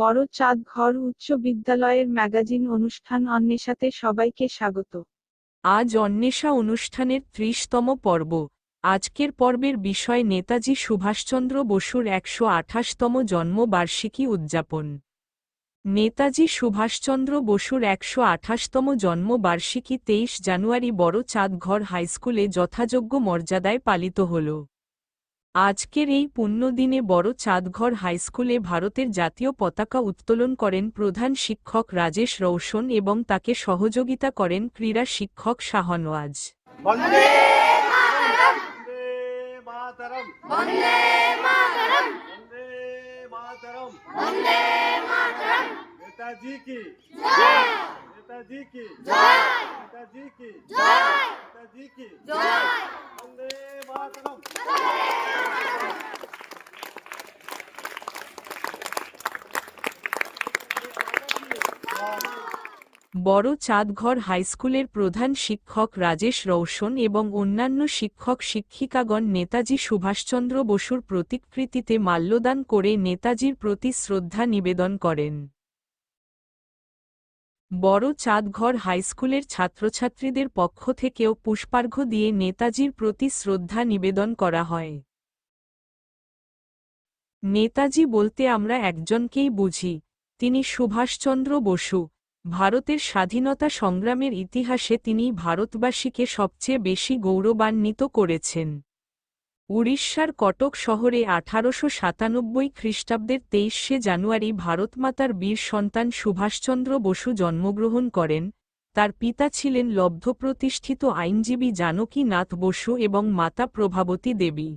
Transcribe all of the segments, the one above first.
বড় চাঁদ ঘর উচ্চ বিদ্যালয়ের ম্যাগাজিন অনুষ্ঠান অন্বেষাতে সবাইকে স্বাগত। আজ অন্বেষা অনুষ্ঠানের ত্রিশতম পর্ব। আজকের পর্বের বিষয় নেতাজি সুভাষচন্দ্র বসুর একশো আঠাশতম জন্মবার্ষিকী উদযাপন। নেতাজি সুভাষচন্দ্র বসুর একশো আঠাশতম জন্মবার্ষিকী তেইশ জানুয়ারি বড় চাঁদঘর হাইস্কুলে যথাযোগ্য মর্যাদায় পালিত হল। আজকের এই পুণ্যদিনে বড় চাঁদঘর হাইস্কুলে ভারতের জাতীয় পতাকা উত্তোলন করেন প্রধান শিক্ষক রাজেশ রৌশন এবং তাকে সহযোগিতা করেন ক্রীড়া শিক্ষক শাহনওয়াজ। বড় চাঁদঘর হাইস্কুলের প্রধান শিক্ষক রাজেশ রৌশন এবং অন্যান্য শিক্ষক শিক্ষিকাগণ নেতাজি সুভাষচন্দ্র বসুর প্রতিকৃতিতে মাল্যদান করে নেতাজির প্রতি শ্রদ্ধা নিবেদন করেন। বড় চাঁদঘর হাইস্কুলের ছাত্রছাত্রীদের পক্ষ থেকেও পুষ্পার্ঘ্য দিয়ে নেতাজির প্রতি শ্রদ্ধা নিবেদন করা হয়। নেতাজি বলতে আমরা একজনকেই বুঝি, তিনি সুভাষচন্দ্র বসু। ভারতের স্বাধীনতা সংগ্রামের ইতিহাসে তিনি ভারতবাসীকে সবচেয়ে বেশি গৌরবান্বিত করেছেন। উড়িষ্যার কটক শহরে আঠারোশো সাতানব্বই খ্রিস্টাব্দের তেইশে জানুয়ারি ভারতমাতার বীর সন্তান সুভাষচন্দ্র বসু জন্মগ্রহণ করেন, তার পিতা ছিলেন লব্ধপ্রতিষ্ঠিত আইনজীবী জানকী নাথ বসু এবং মাতা প্রভাবতী দেবী।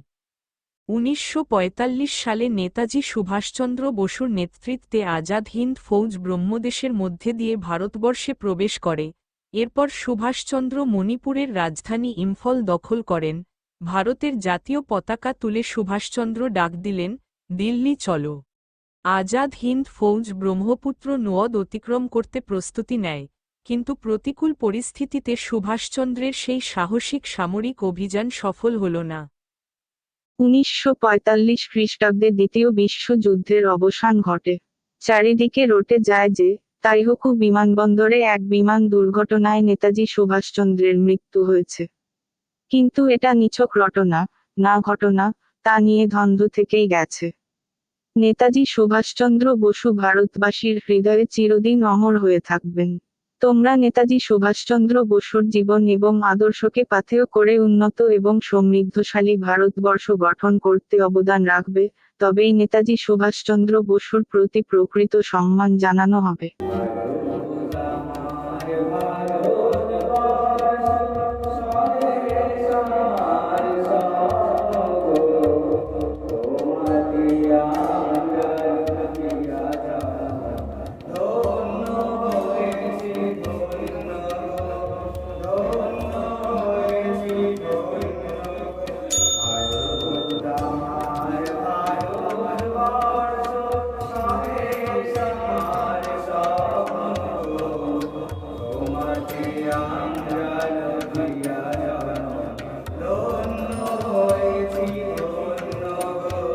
উনিশশো পঁয়তাল্লিশ সালে নেতাজি সুভাষচন্দ্র বসুর নেতৃত্বে আজাদ হিন্দ ফৌজ ব্রহ্মদেশের মধ্যে দিয়ে ভারতবর্ষে প্রবেশ করে। এরপর সুভাষচন্দ্র মণিপুরের রাজধানী ইম্ফল দখল করেন। ভারতের জাতীয় পতাকা তুলে সুভাষচন্দ্র ডাক দিলেন, দিল্লি চলো। আজাদ হিন্দ ফৌজ ব্রহ্মপুত্র নদ অতিক্রম করতে প্রস্তুতি নেয়, কিন্তু প্রতিকূল পরিস্থিতিতে সুভাষচন্দ্রের সেই সাহসিক সামরিক অভিযান সফল হল না। উনিশশো পঁয়তাল্লিশ খ্রিস্টাব্দে দ্বিতীয় বিশ্বযুদ্ধের অবসান ঘটে। চারিদিকে রটে যায় যে, তাইহকু বিমানবন্দরে এক বিমান দুর্ঘটনায় নেতাজি সুভাষচন্দ্রের মৃত্যু হয়েছে। কিন্তু এটা নিছক রটনা, না ঘটনা, তা নিয়ে ধন্দ থেকেই গেছে। নেতাজি সুভাষচন্দ্র বসু ভারতবাসীর হৃদয়ে চিরদিন অমর হয়ে থাকবেন। তোমরা নেতাজি সুভাষচন্দ্র বসুর জীবন এবং আদর্শকে পাথেয় করে উন্নত এবং সমৃদ্ধশালী ভারতবর্ষ গঠন করতে অবদান রাখবে, তবেই নেতাজি সুভাষচন্দ্র বসুর প্রতি প্রকৃত সম্মান জানানো হবে। Jaya Jaya